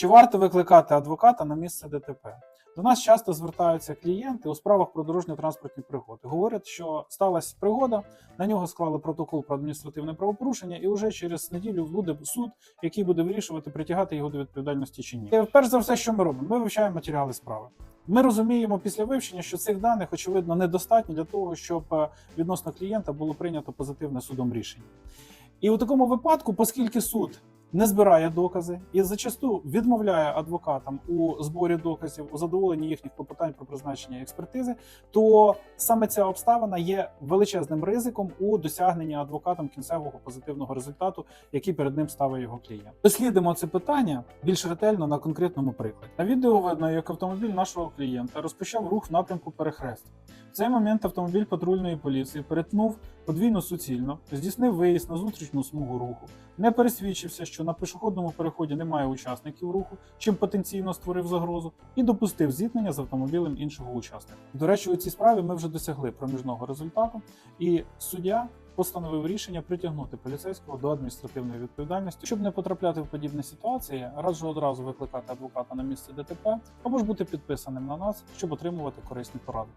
Чи варто викликати адвоката на місце ДТП? До нас часто звертаються клієнти у справах про дорожньо-транспортні пригоди. Говорять, що сталася пригода, на нього склали протокол про адміністративне правопорушення, і вже через неділю буде суд, який буде вирішувати, притягати його до відповідальності чи ні. І перш за все, що ми робимо? Ми вивчаємо матеріали справи. Ми розуміємо після вивчення, що цих даних, очевидно, недостатньо для того, щоб е, відносно клієнта було прийнято позитивне судом рішення. І у такому випадку, оскільки суд не збирає докази і зачасту відмовляє адвокатам у зборі доказів, у задоволенні їхніх клопотань про призначення експертизи, то саме ця обставина є величезним ризиком у досягненні адвокатом кінцевого позитивного результату, який перед ним ставить його клієнт. Дослідимо це питання більш ретельно на конкретному прикладі. На відео видно, як автомобіль нашого клієнта розпочав рух в напрямку перехрестя. Цей момент автомобіль патрульної поліції перетнув подвійно суцільно, здійснив виїзд на зустрічну смугу руху, не пересвідчився, що на пішохідному переході немає учасників руху, чим потенційно створив загрозу, і допустив зіткнення з автомобілем іншого учасника. До речі, у цій справі ми вже досягли проміжного результату, і суддя постановив рішення притягнути поліцейського до адміністративної відповідальності. Щоб не потрапляти в подібні ситуації, раджу одразу викликати адвоката на місце ДТП або ж бути підписаним на нас, щоб отримувати корисні поради.